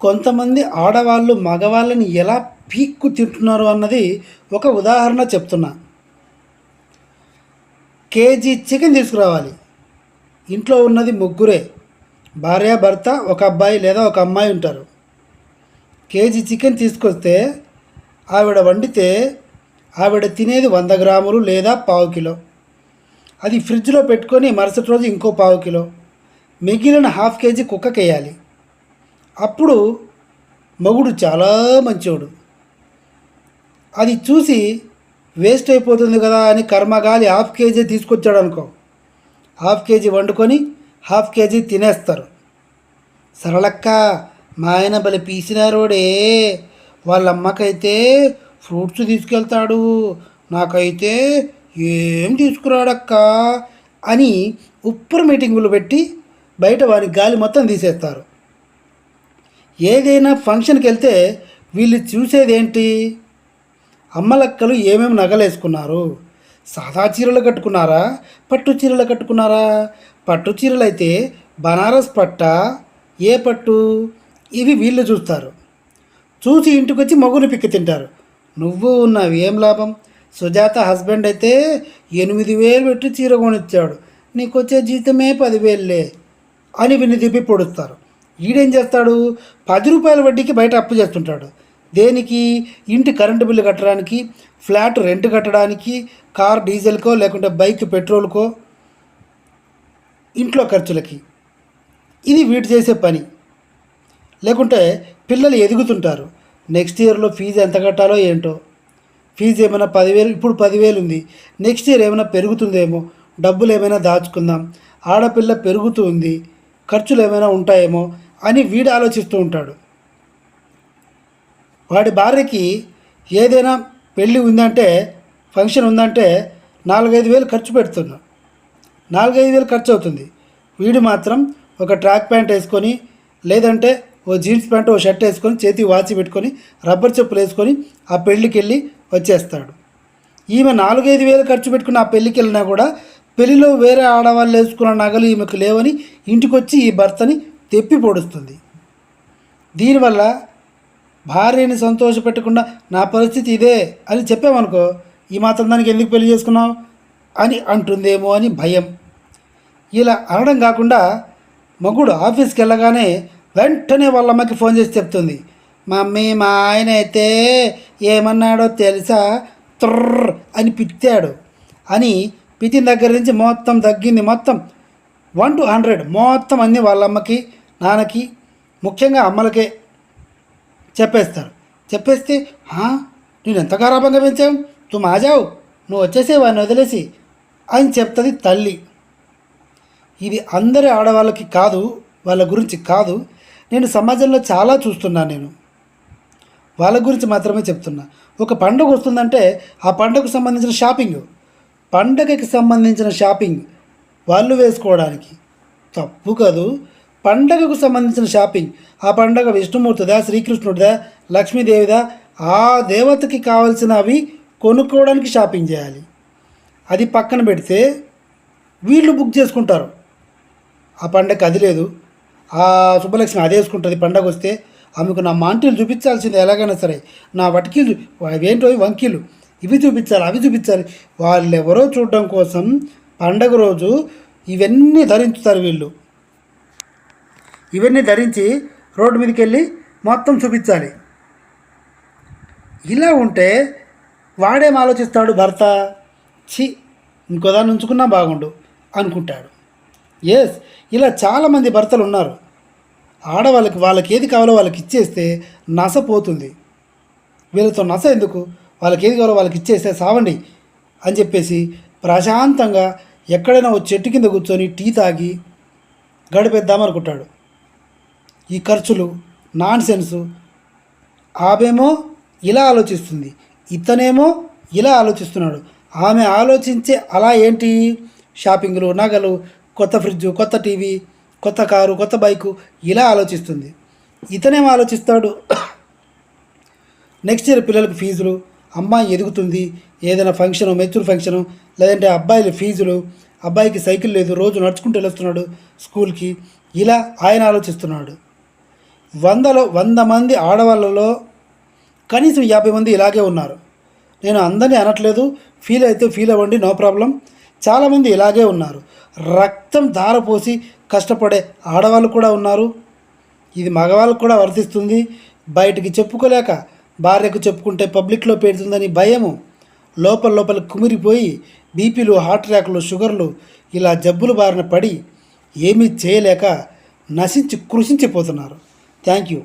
కొంతమంది ఆడవాళ్ళు మగవాళ్ళని ఎలా పీక్కు తింటున్నారు అన్నది ఒక ఉదాహరణ చెప్తున్నా. కేజీ చికెన్ తీసుకురావాలి. ఇంట్లో ఉన్నది ముగ్గురే. భార్య భర్త ఒక అబ్బాయి లేదా ఒక అమ్మాయి ఉంటారు. కేజీ చికెన్ తీసుకొస్తే ఆవిడ వండితే ఆవిడ తినేది వంద గ్రాములు లేదా పావు కిలో. అది ఫ్రిడ్జ్లో పెట్టుకొని మరుసటి రోజు ఇంకో పావు కిలో. మిగిలిన హాఫ్ కేజీ కుక్కకేయాలి. అప్పుడు మగుడు చాలా మంచోడు. అది చూసి వేస్ట్ అయిపోతుంది కదా అని కర్మగాలి హాఫ్ కేజీ తీసుకొచ్చాడు అనుకో. హాఫ్ కేజీ వండుకొని హాఫ్ కేజీ తినేస్తారు. సరళక్క మా ఆయన బలి పీసినారోడే వాళ్ళ అమ్మకైతే ఫ్రూట్స్ తీసుకెళ్తాడు నాకైతే ఏం తీసుకురాడక్క అని ఉప్పురు మీటింగులు పెట్టి బయట వారి గాలి మొత్తం తీసేస్తారు. ఏదైనా ఫంక్షన్కి వెళ్తే వీళ్ళు చూసేదేంటి? అమ్మలక్కలు ఏమేమి నగలేసుకున్నారు? సాదా చీరలు కట్టుకున్నారా? పట్టు చీరలు కట్టుకున్నారా? పట్టు చీరలు అయితే బనారస్ పట్ట? ఏ పట్టు? ఇవి వీళ్ళు చూస్తారు. చూసి ఇంటికి వచ్చి పిక్కి తింటారు. నువ్వు ఉన్నావు ఏం లాభం? సుజాత హస్బెండ్ అయితే ఎనిమిది వేలు పెట్టి చీర కొనిచ్చాడు. నీకు వచ్చే జీతమే పదివేలులే అని వినిదిప్పి పొడుస్తారు. ఈడేం చేస్తాడు? పది రూపాయల వడ్డీకి బయట అప్పు చేస్తుంటాడు. దేనికి? ఇంటి కరెంటు బిల్లు కట్టడానికి ఫ్లాట్ రెంట్ కట్టడానికి కార్ డీజిల్కో లేకుంటే బైక్ పెట్రోల్కో ఇంట్లో ఖర్చులకి. ఇది వీటి చేసే పని. లేకుంటే పిల్లలు ఎదుగుతుంటారు. నెక్స్ట్ ఇయర్లో ఫీజు ఎంత కట్టాలో ఏంటో. ఫీజు ఏమైనా పదివేలు ఇప్పుడు పదివేలు ఉంది. నెక్స్ట్ ఇయర్ ఏమైనా పెరుగుతుందేమో. డబ్బులు ఏమైనా దాచుకుందాం. ఆడపిల్ల పెరుగుతూ ఉంది. ఖర్చులు ఏమైనా ఉంటాయేమో. అని వీడు ఆలోచిస్తూ ఉంటాడు. వాడి భార్యకి ఏదైనా పెళ్ళి ఉందంటే ఫంక్షన్ ఉందంటే నాలుగైదు వేలు ఖర్చు పెడుతున్నా. నాలుగైదు వేలు ఖర్చు అవుతుంది. వీడు మాత్రం ఒక ట్రాక్ ప్యాంట్ వేసుకొని లేదంటే ఓ జీన్స్ ప్యాంట్ ఓ షర్ట్ వేసుకొని చేతి వాచి పెట్టుకొని రబ్బర్ చెప్పులు వేసుకొని ఆ పెళ్ళికి వెళ్ళి వచ్చేస్తాడు. ఈమె నాలుగైదు వేలు ఖర్చు పెట్టుకుని ఆ పెళ్ళికి వెళ్ళినా కూడా పెళ్ళిలో వేరే ఆడవాళ్ళు వేసుకున్న నగలు ఈమెకు లేవని ఇంటికి వచ్చి ఈ భర్తని తెప్పి పొడుస్తుంది. దీనివల్ల భార్యని సంతోషపెట్టకుండా నా పరిస్థితి ఇదే అని చెప్పామనుకో ఈ మాత్రం దానికి ఎందుకు పెళ్ళి చేసుకున్నావు? అని అంటుందేమో అని భయం. ఇలా అనడం కాకుండా మగుడు ఆఫీస్కి వెళ్ళగానే వెంటనే వాళ్ళ అమ్మకి ఫోన్ చేసి చెప్తుంది. మమ్మీ మా ఆయన అయితే ఏమన్నాడో తెలుసా? త్రర్ అని పిత్తాడు. అని పితిన దగ్గర నుంచి మొత్తం తగ్గింది మొత్తం వన్ టు హండ్రెడ్ మొత్తం అన్ని వాళ్ళ అమ్మకి నాన్నకి ముఖ్యంగా అమ్మలకే చెప్పేస్తారు. చెప్పేస్తే నేను ఎంత గారాభంగా పెంచావు? తు మాజావు నువ్వు వచ్చేసే వాడిని వదిలేసి అని చెప్తుంది తల్లి. ఇది అందరి ఆడవాళ్ళకి కాదు వాళ్ళ గురించి కాదు. నేను సమాజంలో చాలా చూస్తున్నాను నేను. వాళ్ళ గురించి మాత్రమే చెప్తున్నా. ఒక పండుగ వస్తుందంటే ఆ పండుగకు సంబంధించిన షాపింగ్. పండగకి సంబంధించిన షాపింగ్ వాళ్ళు వేసుకోవడానికి. తప్పు కాదు. పండగకు సంబంధించిన షాపింగ్. ఆ పండగ విష్ణుమూర్తిదా శ్రీకృష్ణుడిదా లక్ష్మీదేవిదా ఆ దేవతకి కావలసినవి కొనుక్కోవడానికి షాపింగ్ చేయాలి. అది పక్కన పెడితే వీళ్ళు బుక్ చేసుకుంటారు. ఆ పండగ అది లేదు. ఆ శుభలక్ష్మి అదే వేసుకుంటుంది. పండగ వస్తే ఆమెకు నా మాంటీలు చూపించాల్సింది ఎలాగైనా సరే. నా వటికీలు అవేంటో వంకీలు. ఇవి చూపించాలి అవి చూపించాలి. వాళ్ళు ఎవరో చూడడం కోసం పండగ రోజు ఇవన్నీ ధరించుతారు వీళ్ళు. ఇవన్నీ ధరించి రోడ్డు మీదకి వెళ్ళి మొత్తం చూపించాలి. ఇలా ఉంటే వాడేం ఆలోచిస్తాడు భర్త? ఛీ ఇంకోదాన్ని ఉంచుకున్నా బాగుండు అనుకుంటాడు. ఎస్ ఇలా చాలామంది భర్తలు ఉన్నారు. ఆడవాళ్ళకి వాళ్ళకి ఏది కావాలో వాళ్ళకి ఇచ్చేస్తే నస పోతుంది. వీళ్ళతో నస ఎందుకు? వాళ్ళకి ఏది కావాలో వాళ్ళకి ఇచ్చేస్తే సావండి అని చెప్పేసి ప్రశాంతంగా ఎక్కడైనా ఓ చెట్టు కింద కూర్చొని టీ తాగి గడిపేద్దామనుకుంటాడు ఈ ఖర్చులు నాన్ సెన్సు ఆమెమో ఇలా ఆలోచిస్తుంది ఇతనేమో ఇలా ఆలోచిస్తున్నాడు. ఆమె ఆలోచించే అలా ఏంటి? షాపింగ్లు నగలు కొత్త ఫ్రిడ్జ్ కొత్త టీవీ కొత్త కారు కొత్త బైకు ఇలా ఆలోచిస్తుంది. ఇతనేం ఆలోచిస్తాడు? నెక్స్ట్ ఇయర్ పిల్లలకు ఫీజులు అమ్మాయి ఎదుగుతుంది ఏదైనా ఫంక్షను మెచ్యూర్ ఫంక్షను లేదంటే అబ్బాయిల ఫీజులు అబ్బాయికి సైకిల్ లేదు రోజు నడుచుకుంటూ వెళ్ళొస్తున్నాడు స్కూల్కి ఇలా ఆయన ఆలోచిస్తున్నాడు. వందలో వంద మంది ఆడవాళ్ళలో కనీసం యాభై మంది ఇలాగే ఉన్నారు. నేను అందరినీ అనట్లేదు. ఫీల్ అయితే ఫీల్ అవ్వండి నో ప్రాబ్లం. చాలామంది ఇలాగే ఉన్నారు. రక్తం ధారపోసి కష్టపడే ఆడవాళ్ళు కూడా ఉన్నారు. ఇది మగవాళ్ళకు కూడా వర్తిస్తుంది. బయటికి చెప్పుకోలేక భార్యకు చెప్పుకుంటే పబ్లిక్లో పెడుతుందని భయము. లోపల లోపల కుమిరిపోయి బీపీలు హార్ట్ అటాక్లు షుగర్లు ఇలా జబ్బులు బారిన పడి ఏమీ చేయలేక నశించి కృషించిపోతున్నారు. தேங்க்யூ